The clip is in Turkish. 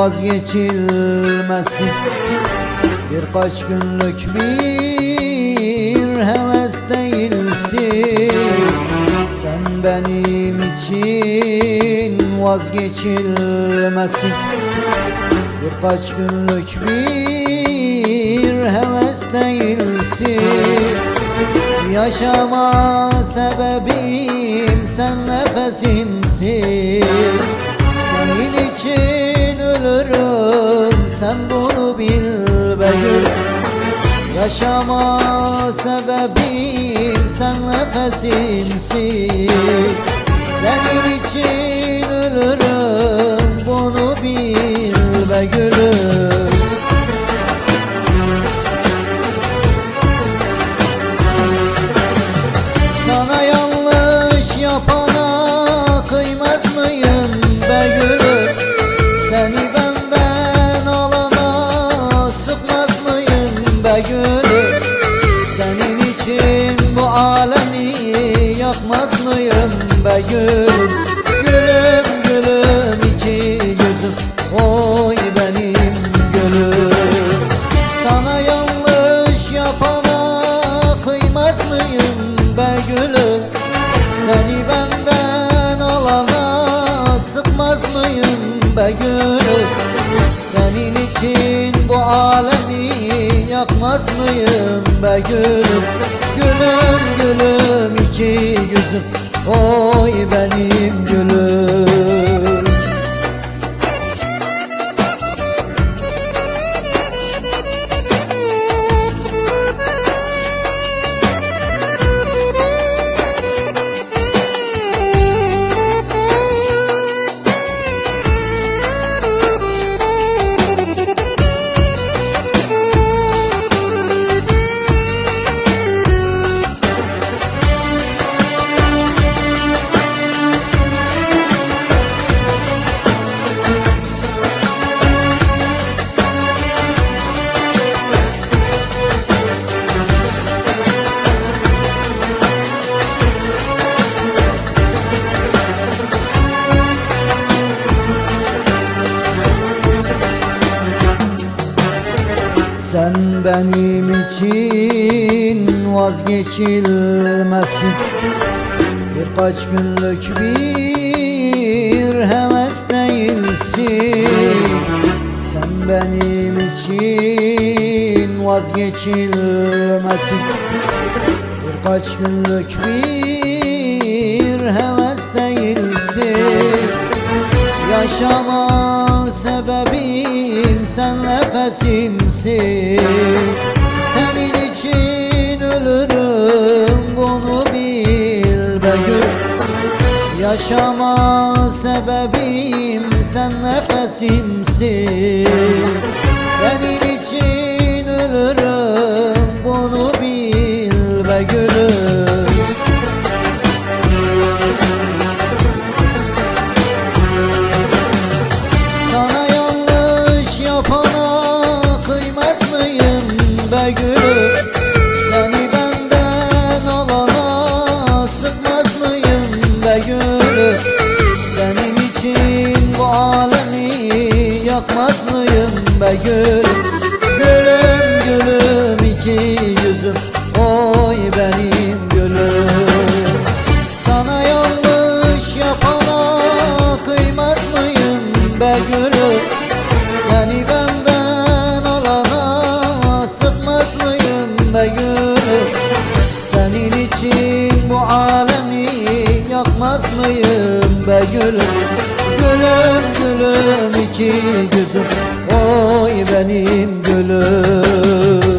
vazgeçilmesi. Birkaç günlük bir heves değilsin. Sen benim için vazgeçilmesi. Birkaç günlük bir heves değilsin. Yaşama sebebim sen nefesimsin sen bunu bil be gül Yaşama sebebim sen nefesimsin. Senin için ölürüm bunu gülüm Gülüm gülüm iki gözüm. Oy benim gülüm. Sana yanlış yapana kıymaz mıyım be gülüm? Seni benden alana sıkmaz mıyım be gülüm? Senin için bu alemi yakmaz mıyım be gülüm? Gülüm gülüm iki yüzüm oy benim gülüm Sen benim için vazgeçilmesin Birkaç günlük bir heves değilsin. Sen benim için vazgeçilmesin Birkaç günlük bir heves değilsin. Yaşama sebebim sen nefesimsin. Senin için ölürüm bunu bil be gül Yaşama sebebim sen nefesimsin. Senin için ölürüm gülüm Gülüm gülüm iki yüzüm. Oy benim gülüm. Sana yanlış yapana kıymaz mıyım be gülüm Seni benden alana sıkmaz mıyım be gülüm Senin için bu alemi yakmaz mıyım be gülüm gülüm gülüm iki gözüm. Oy benim gülüm.